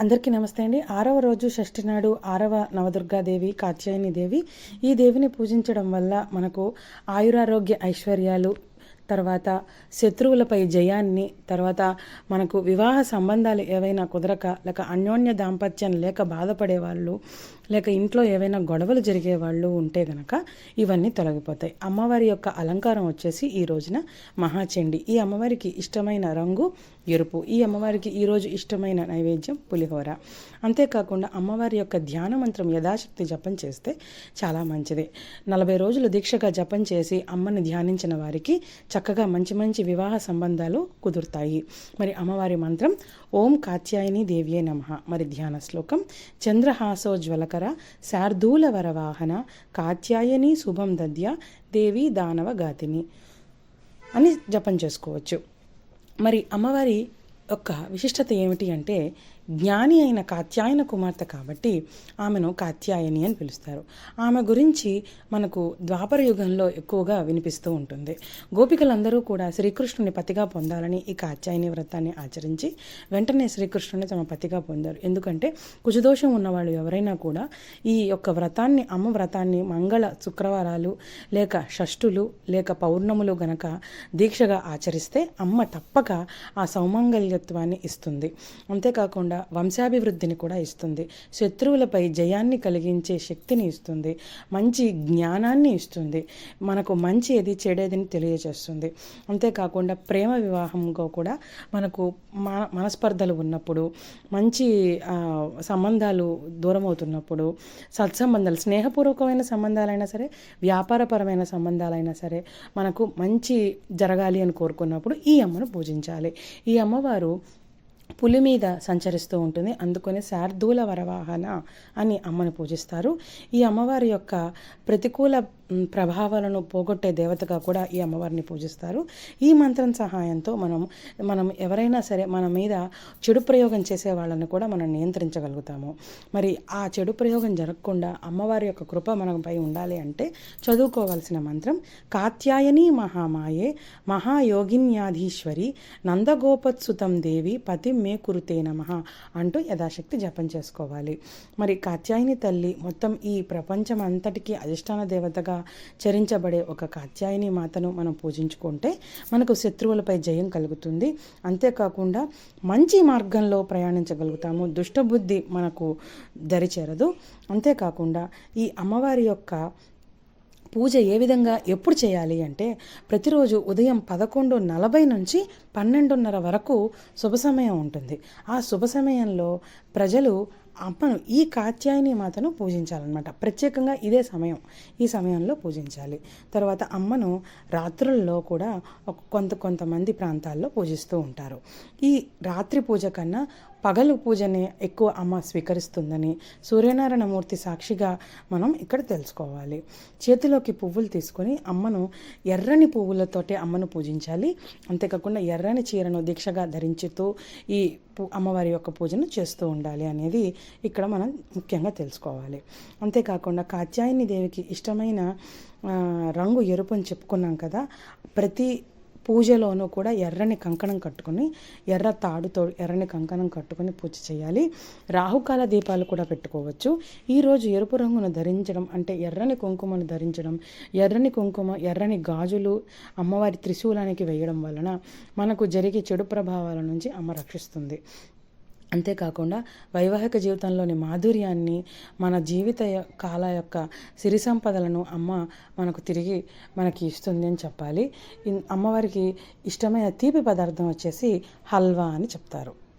అందరికీ నమస్తే అండి. ఆరవ రోజు షష్ఠి నాడు ఆరవ నవదుర్గాదేవి కాత్యాయని దేవి ఈ దేవిని పూజించడం వల్ల మనకు ఆయురారోగ్య ఐశ్వర్యాలు తర్వాత శత్రువులపై జయాన్ని తర్వాత మనకు వివాహ సంబంధాలు ఏవైనా కుదరక లేక అన్యోన్య దాంపత్యం లేక బాధపడే వాళ్ళు లేక ఇంట్లో ఏవైనా గొడవలు జరిగే వాళ్ళు ఉంటే గనక ఇవన్నీ తొలగిపోతాయి. అమ్మవారి యొక్క అలంకారం వచ్చేసి ఈ రోజున మహాచండి. ఈ అమ్మవారికి ఇష్టమైన రంగు ఎరుపు. ఈ అమ్మవారికి ఈరోజు ఇష్టమైన నైవేద్యం పులిహోర. అంతేకాకుండా అమ్మవారి యొక్క ధ్యాన మంత్రం యథాశక్తి జపం చేస్తే చాలా మంచిది. నలభై రోజులు దీక్షగా జపం చేసి అమ్మని ధ్యానించిన వారికి చక్కగా మంచి మంచి వివాహ సంబంధాలు కుదురుతాయి. మరి అమ్మవారి మంత్రం ఓం కాత్యాయని దేవ్యే నమ. మరి ధ్యాన శ్లోకం చంద్రహాసోజ్వలకర శార్దూల వరవాహన కాత్యాయని శుభం దద్య దేవి దానవ గాతిని అని జపం చేసుకోవచ్చు. మరి అమ్మవారి యొక్క విశిష్టత ఏమిటి అంటే జ్ఞాని అయిన కాత్యాయన కుమార్తె కాబట్టి ఆమెను కాత్యాయని అని పిలుస్తారు. ఆమె గురించి మనకు ద్వాపర యుగంలో ఎక్కువగా వినిపిస్తూ ఉంటుంది. గోపికలందరూ కూడా శ్రీకృష్ణుని పతిగా పొందాలని ఈ కాత్యాయని వ్రతాన్ని ఆచరించి వెంటనే శ్రీకృష్ణుని తమ పతిగా పొందారు. ఎందుకంటే కుజదోషం ఉన్నవాళ్ళు ఎవరైనా కూడా ఈ యొక్క వ్రతాన్ని అమ్మ వ్రతాన్ని మంగళ శుక్రవారాలు లేక షష్ఠులు లేక పౌర్ణములు గనక దీక్షగా ఆచరిస్తే అమ్మ తప్పక ఆ సౌమంగల్యత్వాన్ని ఇస్తుంది. అంతేకాకుండా వంశాభివృద్ధిని కూడా ఇస్తుంది. శత్రువులపై జయాన్ని కలిగించే శక్తిని ఇస్తుంది. మంచి జ్ఞానాన్ని ఇస్తుంది. మనకు మంచి ఏది చెడేదని తెలియజేస్తుంది. అంతేకాకుండా ప్రేమ వివాహంగా కూడా మనకు మన మనస్పర్ధలు ఉన్నప్పుడు మంచి సంబంధాలు దూరం అవుతున్నప్పుడు సత్సంబంధాలు స్నేహపూర్వకమైన సంబంధాలైనా సరే వ్యాపారపరమైన సంబంధాలైనా సరే మనకు మంచి జరగాలి అని కోరుకున్నప్పుడు ఈ అమ్మను పూజించాలి. ఈ అమ్మవారు పులి మీద సంచరిస్తూ ఉంటుంది. అందుకని శార్దూల వరవాహన అని అమ్మను పూజిస్తారు. ఈ అమ్మవారి యొక్క ప్రతికూల ప్రభావాలను పోగొట్టే దేవతగా కూడా ఈ అమ్మవారిని పూజిస్తారు. ఈ మంత్రం సహాయంతో మనం మనం ఎవరైనా సరే మన మీద చెడు ప్రయోగం చేసే వాళ్ళని కూడా మనం నియంత్రించగలుగుతాము. మరి ఆ చెడు ప్రయోగం జరగకుండా అమ్మవారి యొక్క కృప మనపై ఉండాలి అంటే చదువుకోవాల్సిన మంత్రం కాత్యాయని మహామాయే మహాయోగిన్యాధీశ్వరి నందగోపత్సుతం దేవి పతి మే కురుతే నమ అంటూ యథాశక్తి జపం చేసుకోవాలి. మరి కాత్యాయని తల్లి మొత్తం ఈ ప్రపంచం అంతటికీ అధిష్టాన దేవతగా చరించబడే ఒక కాత్యాయని మాతను మనం పూజించుకుంటే మనకు శత్రువులపై జయం కలుగుతుంది. అంతేకాకుండా మంచి మార్గంలో ప్రయాణించగలుగుతాము. దుష్టబుద్ధి మనకు దరిచేరదు అంతేకాకుండా ఈ అమ్మవారి యొక్క పూజ ఏ విధంగా ఎప్పుడు చేయాలి అంటే ప్రతిరోజు ఉదయం పదకొండు నలభై నుంచి పన్నెండున్నర వరకు శుభ సమయం ఉంటుంది. ఆ శుభ సమయంలో ప్రజలు అమ్మను ఈ కాత్యాయని మాతను పూజించాలన్నమాట. ప్రత్యేకంగా ఇదే సమయం. ఈ సమయంలో పూజించాలి. తర్వాత అమ్మను రాత్రుల్లో కూడా కొంత కొంతమంది ప్రాంతాల్లో పూజిస్తూ ఉంటారు. ఈ రాత్రి పూజ కన్నా పగలు పూజని ఎక్కువ అమ్మ స్వీకరిస్తుందని సూర్యనారాయణమూర్తి సాక్షిగా మనం ఇక్కడ తెలుసుకోవాలి. చేతిలోకి పువ్వులు తీసుకొని అమ్మను ఎర్రని పువ్వులతోటి అమ్మను పూజించాలి. అంతేకాకుండా ఎర్రని చీరను దీక్షగా ధరించుతూ ఈ అమ్మవారి యొక్క పూజను చేస్తూ ఉండాలి అనేది ఇక్కడ మనం ముఖ్యంగా తెలుసుకోవాలి. అంతేకాకుండా కాత్యాయని దేవికి ఇష్టమైన రంగు ఎరుపు అని చెప్పుకున్నాం కదా ప్రతి పూజలోనూ కూడా ఎర్రని కంకణం కట్టుకొని ఎర్ర తాడుతో ఎర్రని కంకణం కట్టుకొని పూజ చేయాలి. రాహుకాల దీపాలు కూడా పెట్టుకోవచ్చు. ఈరోజు ఎరుపు రంగును ధరించడం అంటే ఎర్రని కుంకుమను ధరించడం ఎర్రని కుంకుమ ఎర్రని గాజులు అమ్మవారి త్రిశూలానికి వేయడం వలన మనకు జరిగే చెడు ప్రభావాల నుంచి అమ్మ రక్షిస్తుంది. అంతేకాకుండా వైవాహిక జీవితంలోని మాధుర్యాన్ని మన జీవిత కాల యొక్క సిరి సంపదలను అమ్మ మనకు తిరిగి మనకి ఇస్తుంది అని చెప్పాలి. అమ్మవారికి ఇష్టమైన తీపి పదార్థం వచ్చేసి హల్వా అని చెప్తారు.